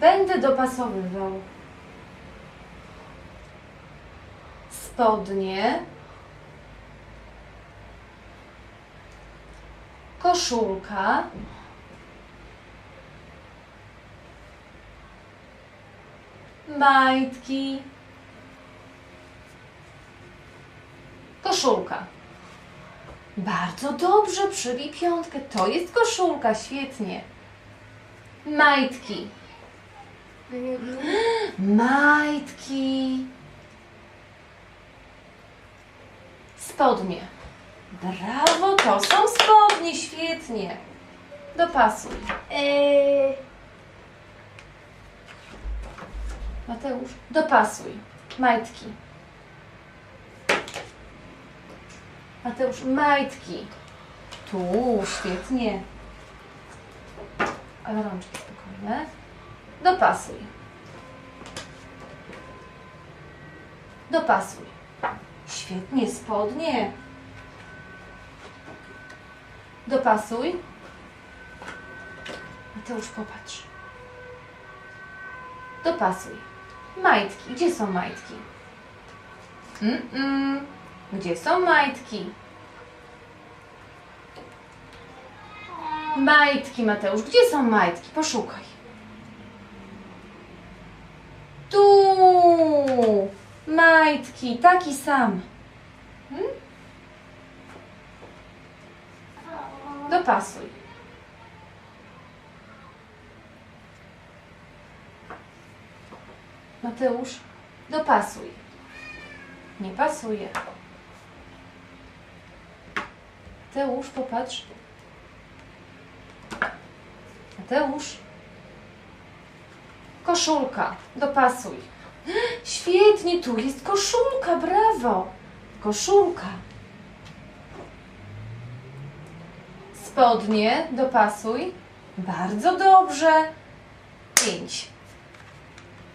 Będę dopasowywał. Spodnie. Koszulka. Majtki. Koszulka. Bardzo dobrze, przybij piątkę. To jest koszulka, świetnie. Majtki. Majtki. Spodnie. Brawo, to są spodnie, świetnie. Dopasuj. Eee, Mateusz, dopasuj. Majtki. Mateusz, majtki. Tu, świetnie. Ale rączki spokojne. Dopasuj. Dopasuj. Świetnie, spodnie. Dopasuj. Mateusz, popatrz. Dopasuj. Majtki. Gdzie są majtki? Mm-mm. Gdzie są majtki? Majtki, Mateusz. Gdzie są majtki? Poszukaj. Tu. Majtki. Taki sam. Hmm? Dopasuj. Mateusz, dopasuj. Nie pasuje. Mateusz, popatrz. Mateusz. Koszulka, dopasuj. Świetnie, tu jest koszulka, brawo. Koszulka. Spodnie, dopasuj. Bardzo dobrze. Pięć.